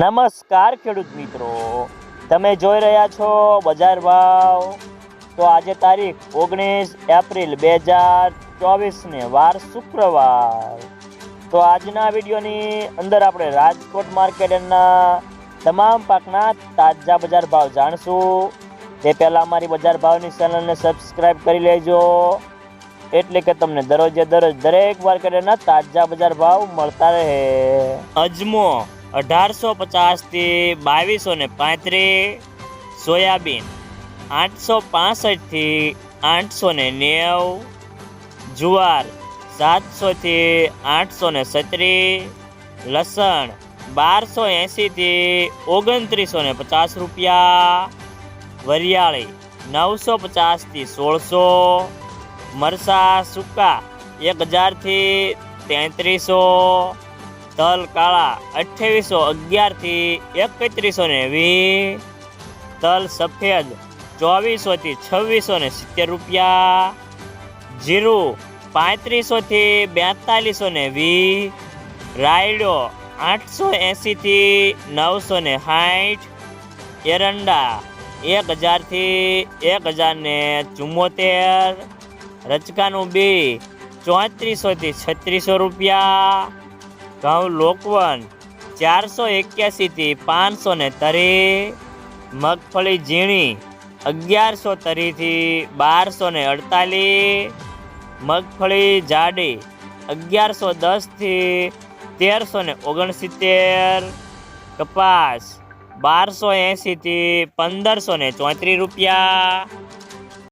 નમસ્કાર ખેડૂત મિત્રો, તમે જોઈ રહ્યા છો બજાર ભાવ. તો આજે તારીખ ઓગણીસ એપ્રિલ બે હજાર ચોવીસને વાર શુક્રવાર. તો આજના વિડીયોની અંદર આપણે રાજકોટ માર્કેટના તમામ પાકના તાજા બજાર ભાવ જાણશું. તે પહેલાં અમારી બજાર ભાવની ચેનલને સબસ્ક્રાઈબ કરી લેજો. એટલે કે તમને દરરોજે દરરોજ દરેક માર્કેટના તાજા બજાર ભાવ મળતા રહે. અજમો અઢારસો પચાસથી બાવીસો ને પાંત્રીસ સોયાબીન, આઠસો પાસઠથી આઠસો ને નેવું, જુવાર સાતસોથી આઠસો ને સત્રીસ લસણ બારસો એંશીથી ઓગણત્રીસો ને પચાસ રૂપિયા, વરિયાળી નવસો પચાસથી સોળસો, મરસા સૂકા એક હજારથી તેત્રીસો તલ કાળા અઠ્યાવીસો અગિયારથી એકત્રીસો ને વીસ તલ સફેદ ચોવીસોથી છવ્વીસો ને સિત્તેર રૂપિયા. જીરું પાંત્રીસોથી બેતાલીસો ને વીસ રાયડો આઠસો એંસીથી નવસો ને સાઠ. એરંડા એક હજારથી એક હજાર ને ચુમ્મોતેર. રચકાનું બી ચોત્રીસોથી છત્રીસો રૂપિયા. ઘઉં લોકવન ચારસો એક્યાસીથી પાંચસો ને તરી, મગફળી ઝીણી અગિયારસો તરીથી બારસો ને અડતાલીસ, મગફળી જાડી અગિયારસો દસથી તેરસો ને ઓગણસિત્તેર, કપાસ બારસો એંશીથી પંદરસો ને ચોત્રીસ રૂપિયા